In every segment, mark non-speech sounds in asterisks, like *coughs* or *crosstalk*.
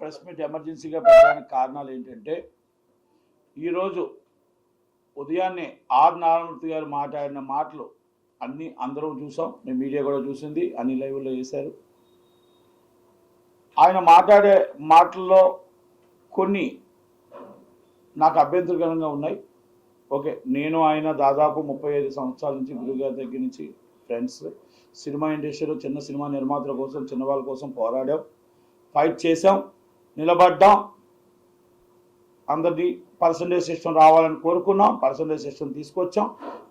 Press meet ఎమర్జెన్సీగా పెట్టడానికి కారణాలు ఏంటంటే ఈరోజు ఉదయాన్నే ఆర్ నారాయణమూర్తి గారు మాట్లాడిన మాటలు అన్నీ అందరం చూసాం. మేము మీడియా కూడా చూసింది అన్ని లైవ్లో వేశారు ఆయన మాట్లాడే మాటల్లో కొన్ని నాకు అభ్యంతరకరంగా ఉన్నాయి. ఓకే నేను ఆయన దాదాపు ముప్పై ఐదు సంవత్సరాల నుంచి గురుగారి దగ్గర నుంచి ఫ్రెండ్స్ సినిమా ఇండస్ట్రీలో చిన్న సినిమా నిర్మాతల కోసం చిన్నవాళ్ళ కోసం పోరాడాం. ఫైట్ చేసాం నిలబడ్డాం. అందరిది పర్సంటేజ్ సిస్టమ్ రావాలని కోరుకున్నాం. పర్సంటేజ్ సిస్టమ్ తీసుకొచ్చాం.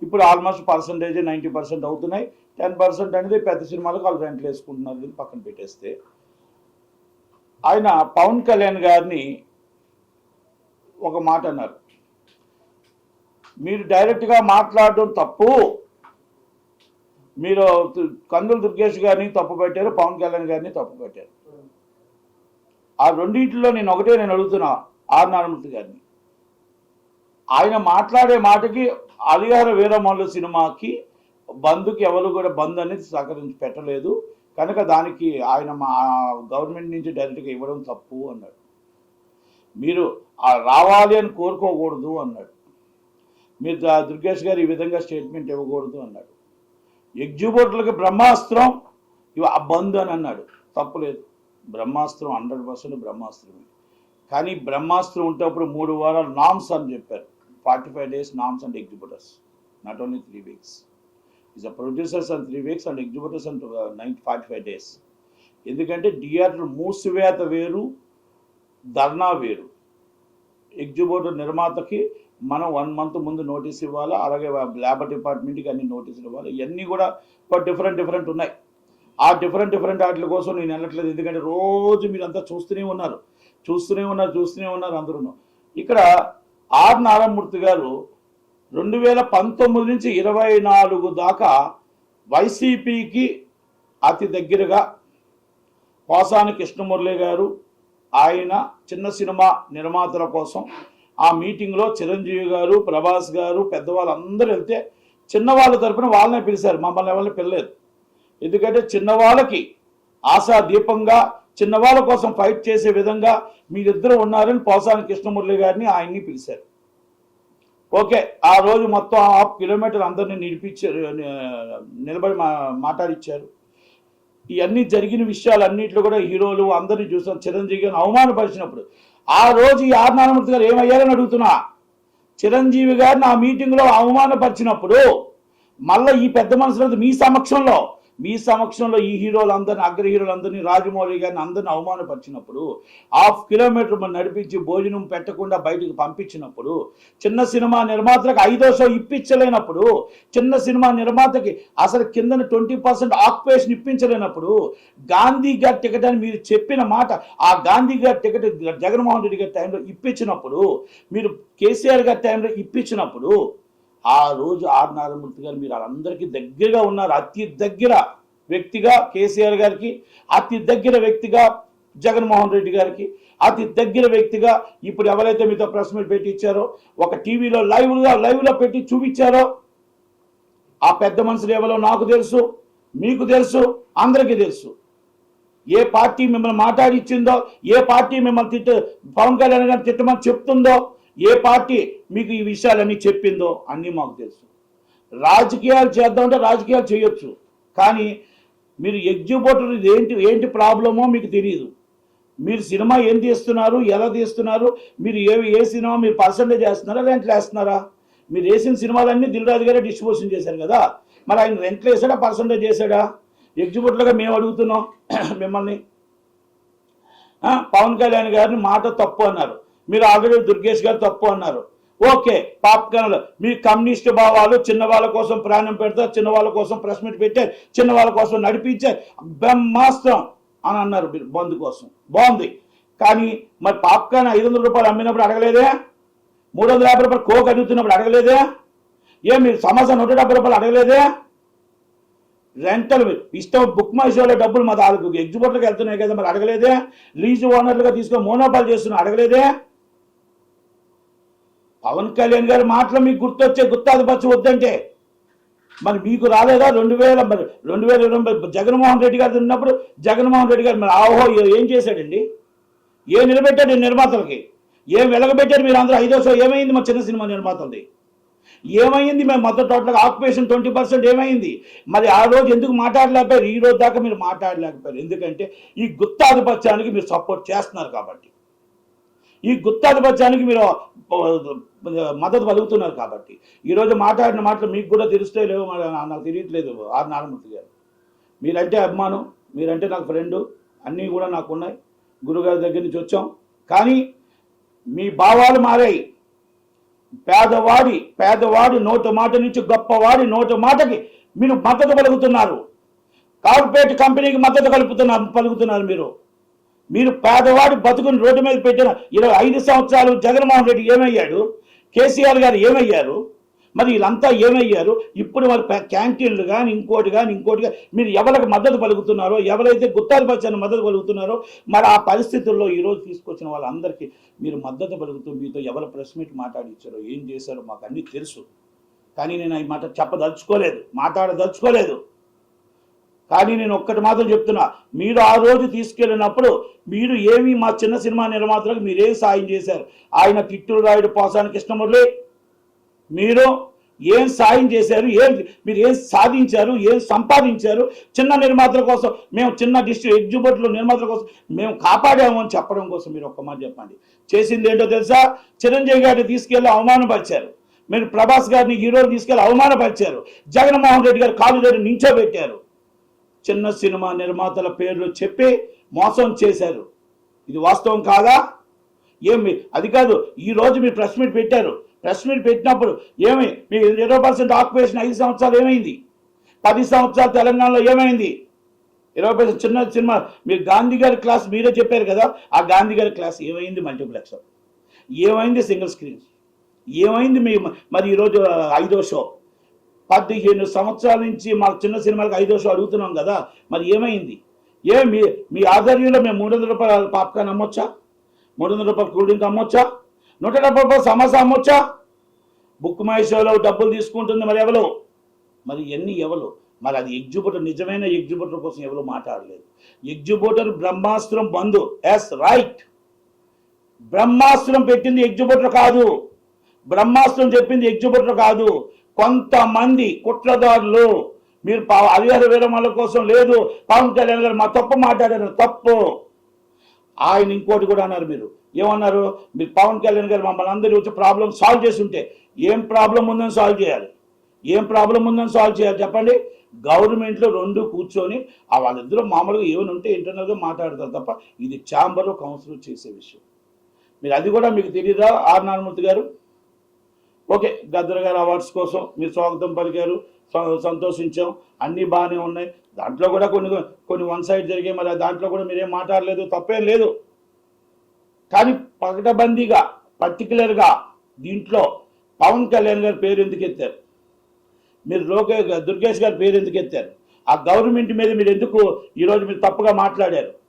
ఇప్పుడు ఆల్మోస్ట్ పర్సంటేజ్ నైంటీ పర్సెంట్ అవుతున్నాయి. టెన్ పర్సెంట్ అనేది పెద్ద సినిమాలకు వాళ్ళు రెంట్లు వేసుకుంటున్నారు దీన్ని పక్కన పెట్టేస్తే. ఆయన పవన్ కళ్యాణ్ గారిని ఒక మాట అన్నారు. మీరు డైరెక్ట్గా మాట్లాడడం తప్పు. మీరు కందులు దుర్గేష్ గారిని తప్పు పెట్టారు పవన్ కళ్యాణ్ గారిని తప్పు పెట్టారు. ఆ రెండింటిలో నేను ఒకటే నేను అడుగుతున్నా ఆర్ నారాయణమూర్తి గారిని. ఆయన మాట్లాడే మాటకి అలిగార వీరమల్లు సినిమాకి బంధుకి ఎవరు కూడా బంద్ అనేది సహకరించి పెట్టలేదు. కనుక దానికి ఆయన మా గవర్నమెంట్ నుంచి డైరెక్ట్గా ఇవ్వడం తప్పు అన్నాడు. మీరు ఆ రావాలి అని కోరుకోకూడదు అన్నాడు. మీరు దుర్గేష్ గారు ఈ విధంగా స్టేట్మెంట్ ఇవ్వకూడదు అన్నాడు. ఎగ్జిబిటర్లకు బ్రహ్మాస్త్రం ఇవి ఆ బంద్ అని అన్నాడు. తప్పులేదు బ్రహ్మాస్త్రం హండ్రెడ్ పర్సెంట్ బ్రహ్మాస్త్రమే. కానీ బ్రహ్మాస్త్రం ఉంటేప్పుడు మూడు వారాలు నామ్స్ అని చెప్పారు. Forty five days norms and exhibitors. Not only three weeks is a producers and three weeks and exhibitors and nine forty five days ఎందుకంటే థియేటర్ మూసివేత వేరు ధర్నా వేరు. ఎగ్జిబిటర్ నిర్మాతకి మనం వన్ మంత్ ముందు నోటీస్ ఇవ్వాలి అలాగే లేబర్ డిపార్ట్మెంట్కి అన్ని నోటీసులు ఇవ్వాలి ఇవన్నీ కూడా డిఫరెంట్ డిఫరెంట్ ఉన్నాయి. ఆ డిఫరెంట్ డిఫరెంట్ వాటి కోసం నేను వెళ్ళట్లేదు. ఎందుకంటే రోజు మీరంతా చూస్తూనే ఉన్నారు. చూస్తూనే ఉన్నారు చూస్తూనే ఉన్నారు అందరూ ఇక్కడ ఆర్ నారాయణమూర్తి గారు రెండు వేల పంతొమ్మిది నుంచి ఇరవై నాలుగు దాకా వైసీపీకి అతి దగ్గరగా పోసాని కృష్ణమురళి గారు ఆయన చిన్న సినిమా నిర్మాతల కోసం ఆ మీటింగ్లో చిరంజీవి గారు ప్రభాస్ గారు పెద్దవాళ్ళందరూ వెళ్తే చిన్నవాళ్ళ తరపున వాళ్ళనే పిలిచారు. మమ్మల్ని ఎవరిని పిలలేదు. ఎందుకంటే చిన్నవాళ్ళకి ఆశా దీపంగా చిన్నవాళ్ళ కోసం ఫైట్ చేసే విధంగా మీరిద్దరు ఉన్నారని పోసాని కృష్ణమురళి గారిని ఆయన్ని పిలిచారు. ఓకే ఆ రోజు మొత్తం హాఫ్ కిలోమీటర్ అందరినీ నిడిపించారు నిలబడి మా మాట్లాడిచ్చారు. ఇవన్నీ జరిగిన విషయాలు అన్నింటిలో కూడా హీరోలు అందరినీ చూసాం. చిరంజీవి గారిని అవమానపరిచినప్పుడు ఆ రోజు ఈ ఆర్ నారాయణమూర్తి గారు ఏమయ్యారని అడుగుతున్నా? చిరంజీవి గారిని ఆ మీటింగ్లో అవమానపరిచినప్పుడు మళ్ళీ ఈ పెద్ద మనుషులంతా మీ సమక్షంలో. మీ సమక్షంలో ఈ హీరోలందరినీ అగ్ర హీరోలందరినీ రాజమౌళి గారిని అందరిని అవమానపరిచినప్పుడు హాఫ్ కిలోమీటర్ మనం నడిపించి భోజనం పెట్టకుండా బయటకు పంపించినప్పుడు చిన్న సినిమా నిర్మాతలకు ఐదో షో ఇప్పించలేనప్పుడు చిన్న సినిమా నిర్మాతకి అసలు కింద ట్వంటీ పర్సెంట్ ఆక్యుపేషన్ ఇప్పించలేనప్పుడు గాంధీ గారి టికెట్ అని మీరు చెప్పిన మాట ఆ గాంధీ గారి టికెట్ జగన్మోహన్ రెడ్డి గారి టైంలో ఇప్పించినప్పుడు మీరు కేసీఆర్ గారి టైంలో ఇప్పించినప్పుడు ఆ రోజు ఆర్ నారాయణమూర్తి గారు మీరు అందరికీ దగ్గరగా ఉన్నారు అతి దగ్గర వ్యక్తిగా కేసీఆర్ గారికి అతి దగ్గర వ్యక్తిగా జగన్మోహన్ రెడ్డి గారికి అతి దగ్గర వ్యక్తిగా ఇప్పుడు ఎవరైతే మీతో ప్రెస్ మీట్ పెట్టి ఇచ్చారో ఒక టీవీలో లైవ్గా లైవ్లో పెట్టి చూపించారో ఆ పెద్ద మనుషులు ఎవరో నాకు తెలుసు మీకు తెలుసు అందరికీ తెలుసు. ఏ పార్టీ మిమ్మల్ని మాట్లాడిచ్చిందో ఏ పార్టీ మిమ్మల్ని తిట్ట పవన్ కళ్యాణ్ గారిని తిట్టమని చెప్తుందో ఏ పార్టీ మీకు ఈ విషయాలన్నీ చెప్పిందో అన్నీ మాకు తెలుసు. రాజకీయాలు చేద్దామంటే రాజకీయాలు చేయొచ్చు. కానీ మీరు ఎగ్జిబిటర్ ఇది ఏంటి ఏంటి ప్రాబ్లమో మీకు తెలియదు మీరు సినిమా ఏం తీస్తున్నారు ఎలా తీస్తున్నారు మీరు ఏ ఏ సినిమా మీరు పర్సంటేజ్ వేస్తున్నారా రెంట్లు వేస్తున్నారా? మీరు వేసిన సినిమాలన్నీ దిల్ రాజు గారే డిస్ట్రిబ్యూషన్ చేశారు కదా. మరి ఆయన రెంట్లు వేసాడా పర్సంటేజ్ చేశాడా? ఎగ్జిబిటర్గా మేము అడుగుతున్నాం *coughs* మిమ్మల్ని. పవన్ కళ్యాణ్ గారిని మాట తప్పు అన్నారు. మీరు ఆల్రెడీ దుర్గేష్ గారు తప్పు అన్నారు. ఓకే పాప్కార్న్ మీ కమ్యూనిస్ట్ భావాలు చిన్న వాళ్ళ కోసం ప్రాణం పెడతారు చిన్న వాళ్ళ కోసం ప్రెస్ మీట్ పెట్టారు చిన్న వాళ్ళ కోసం నడిపించారు. బ్రహ్మాస్త్రం అని అన్నారు మీరు బంద్ కోసం. బాగుంది. కానీ మరి పాప్కార్న్ ఐదు వందల రూపాయలు అమ్మినప్పుడు అడగలేదే? మూడు వందల యాభై రూపాయలు కోక్ అడుగుతున్నప్పుడు అడగలేదే? ఏ మీరు సమస్య నూట డెబ్బై రూపాయలు అడగలేదే? రెంటల్ ఇష్టం బుక్ మై షోలో డబ్బులు మా దానికి ఎగ్జిబిటర్కి వెళ్తున్నాయి కదా మరి అడగలేదే? లీజ్ ఓనర్లుగా తీసుకొని మోనోపాలు చేస్తున్నా అడగలేదే? పవన్ కళ్యాణ్ గారి మాటలు మీకు గుర్తొచ్చే గుర్తాధిపత్యం వద్దంటే. మరి మీకు రాలేదా? రెండు వేల మరి రెండు వేల ఇరవై జగన్మోహన్ రెడ్డి గారు ఉన్నప్పుడు జగన్మోహన్ రెడ్డి గారు మరి ఆహో ఏం చేశాడండి? ఏం నిలబెట్టారు నిర్మాతలకి? ఏం వెలగబెట్టారు మీరు అందరూ? ఐదో సో ఏమైంది మా చిన్న సినిమా నిర్మాతలది? ఏమైంది మేము మొత్తం టోటల్గా ఆక్యుపేషన్ ట్వంటీ పర్సెంట్ ఏమైంది? మరి ఆ రోజు ఎందుకు మాట్లాడలేకపోయారు? ఈ రోజు దాకా మీరు మాట్లాడలేకపోయారు. ఎందుకంటే ఈ గుత్తాధిపత్యానికి మీరు సపోర్ట్ చేస్తున్నారు కాబట్టి. ఈ గుత్తాధిపత్యానికి మీరు మద్దతు పలుకుతున్నారు కాబట్టి. ఈరోజు మాట్లాడిన మాటలు మీకు కూడా తెలుస్తే లేవు మరి నాకు తెలియట్లేదు ఆర్ నారాయణమూర్తి గారు. మీరంటే అభిమానం మీరంటే నాకు ఫ్రెండు అన్నీ కూడా నాకు ఉన్నాయి గురుగారి దగ్గర నుంచి వచ్చాం. కానీ మీ భావాలు మారాయి. పేదవాడి పేదవాడి నోటు మాట నుంచి గొప్పవాడి నోటు మాటకి మీరు మద్దతు పలుకుతున్నారు. కార్పొరేట్ కంపెనీకి మద్దతు కలుపుతున్నారు పలుకుతున్నారు మీరు. మీరు పేదవాడు బతుకుని రోడ్డు మీద పెట్టిన ఇరవై ఐదు సంవత్సరాలు జగన్మోహన్ రెడ్డి ఏమయ్యాడు? కేసీఆర్ గారు ఏమయ్యారు? మరి వీళ్ళంతా ఏమయ్యారు? ఇప్పుడు మరి క్యాంటీన్లు కానీ ఇంకోటి కానీ ఇంకోటి కానీ మీరు ఎవరికి మద్దతు పలుకుతున్నారో ఎవరైతే గుత్తాధిపత్యాన్ని మద్దతు పలుకుతున్నారో మరి ఆ పరిస్థితుల్లో ఈరోజు తీసుకొచ్చిన వాళ్ళందరికీ మీరు మద్దతు పలుకుతూ మీతో ఎవరు ప్రెస్ మీట్ మాట్లాడించారో ఏం చేశారో మాకు అన్నీ తెలుసు. కానీ నేను ఈ మాట చెప్పదలుచుకోలేదు మాట్లాడదలుచుకోలేదు. కానీ నేను ఒక్కటి మాత్రం చెప్తున్నా. మీరు ఆ రోజు తీసుకెళ్ళినప్పుడు మీరు ఏమి మా చిన్న సినిమా నిర్మాతలకు మీరేం సాయం చేశారు? ఆయన కిట్టులు రాయుడు పోసాని కృష్ణమురళి మీరు ఏం సాయం చేశారు? ఏం మీరు ఏం సాధించారు? ఏం సంపాదించారు? చిన్న నిర్మాతల కోసం మేము చిన్న డిస్ట్రిక్ట్ ఎగ్జిబిట్లు నిర్మాతల కోసం మేము కాపాడాము అని చెప్పడం కోసం మీరు ఒక్క మాట చెప్పండి. చేసింది ఏంటో తెలుసా? చిరంజీవి గారిని తీసుకెళ్ళి అవమానపరిచారు. మీరు ప్రభాస్ గారిని హీరోని తీసుకెళ్ళి అవమానపరిచారు. జగన్మోహన్ రెడ్డి గారు కాలు దగ్గర నించోబెట్టారు. చిన్న సినిమా నిర్మాతల పేర్లు చెప్పి మోసం చేశారు. ఇది వాస్తవం కాదా? ఏమి? అది కాదు ఈ రోజు మీరు ప్రెస్ మీట్ పెట్టారు. ప్రెస్ మీట్ పెట్టినప్పుడు ఏమి? మీ ఇరవై పర్సెంట్ ఆక్యుపేషన్ ఐదు సంవత్సరాలు ఏమైంది? పది సంవత్సరాలు తెలంగాణలో ఏమైంది? ఇరవై పర్సెంట్ చిన్న సినిమా. మీరు గాంధీ గారి క్లాస్ మీరే చెప్పారు కదా ఆ గాంధీ గారి క్లాస్ ఏమైంది మల్టీప్లెక్స్? ఏమైంది సింగిల్ స్క్రీన్? ఏమైంది మీ మరి ఈరోజు ఐదో షో? పదిహేను సంవత్సరాల నుంచి మా చిన్న సినిమాలకు ఐదో షో అడుగుతున్నాం కదా మరి ఏమైంది? ఏ మీ మీ ఆధ్వర్యంలో మేము మూడు వందల రూపాయల పాప్కార్న్ అమ్మొచ్చా? మూడు వందల రూపాయల కూల్ డ్రింక్ అమ్మొచ్చా? నూట డెబ్బై రూపాయల సమోసా అమ్మొచ్చా? బుక్ మై షోలో డబ్బులు తీసుకుంటుంది మరి ఎవరు? మరి ఎన్ని ఎవరు? మరి అది ఎగ్జిబ్యూటర్ నిజమైన ఎగ్జిబిటర్ కోసం ఎవరు మాట్లాడలేదు. ఎగ్జిబ్యూటర్ బ్రహ్మాస్త్రం బంధు ఎస్ రైట్ బ్రహ్మాస్త్రం పెట్టింది ఎగ్జిబ్యూటర్ కాదు. బ్రహ్మాస్త్రం చెప్పింది ఎగ్జిబిటర్ కాదు. కొంతమంది కుట్రదారులు మీరు పా- హరిహర విరమల కోసం లేదు. పవన్ కళ్యాణ్ గారు మా తప్పు మాట్లాడారు తప్పు. ఆయన ఇంకోటి కూడా అన్నారు మీరు. ఏమన్నారు? మీరు పవన్ కళ్యాణ్ గారు మమ్మల్ని అందరూ వచ్చి ప్రాబ్లం సాల్వ్ చేసి ఉంటే ఏం ప్రాబ్లం ఉందని సాల్వ్ చేయాలి? ఏం ప్రాబ్లం ఉందని సాల్వ్ చేయాలి చెప్పండి? గవర్నమెంట్లో రెండు కూర్చొని వాళ్ళిద్దరూ మామూలుగా ఏమైనా ఉంటే ఇంటర్నల్గా మాట్లాడతారు తప్ప ఇది ఛాంబర్లో కౌన్సిల్ చేసే విషయం. మీరు అది కూడా మీకు తెలియదా ఆర్ నారాయణమూర్తి గారు? ఓకే గద్దర్ గారు అవార్డ్స్ కోసం మీరు స్వాగతం పలికారు స- సంతోషించాం అన్నీ బాగానే ఉన్నాయి. దాంట్లో కూడా కొన్ని కొన్ని వన్ సైడ్ జరిగాయి మరి దాంట్లో కూడా మీరేం మాట్లాడలేదు తప్పేం లేదు. కానీ పకటబందీగా పర్టికులర్గా దీంట్లో పవన్ కళ్యాణ్ గారి పేరు ఎందుకు ఎత్తారు? మీరు లోకే దుర్గేష్ గారి పేరు ఎందుకు ఎత్తారు? ఆ గవర్నమెంట్ మీద మీరు ఎందుకు ఈరోజు మీరు తప్పుగా మాట్లాడారు?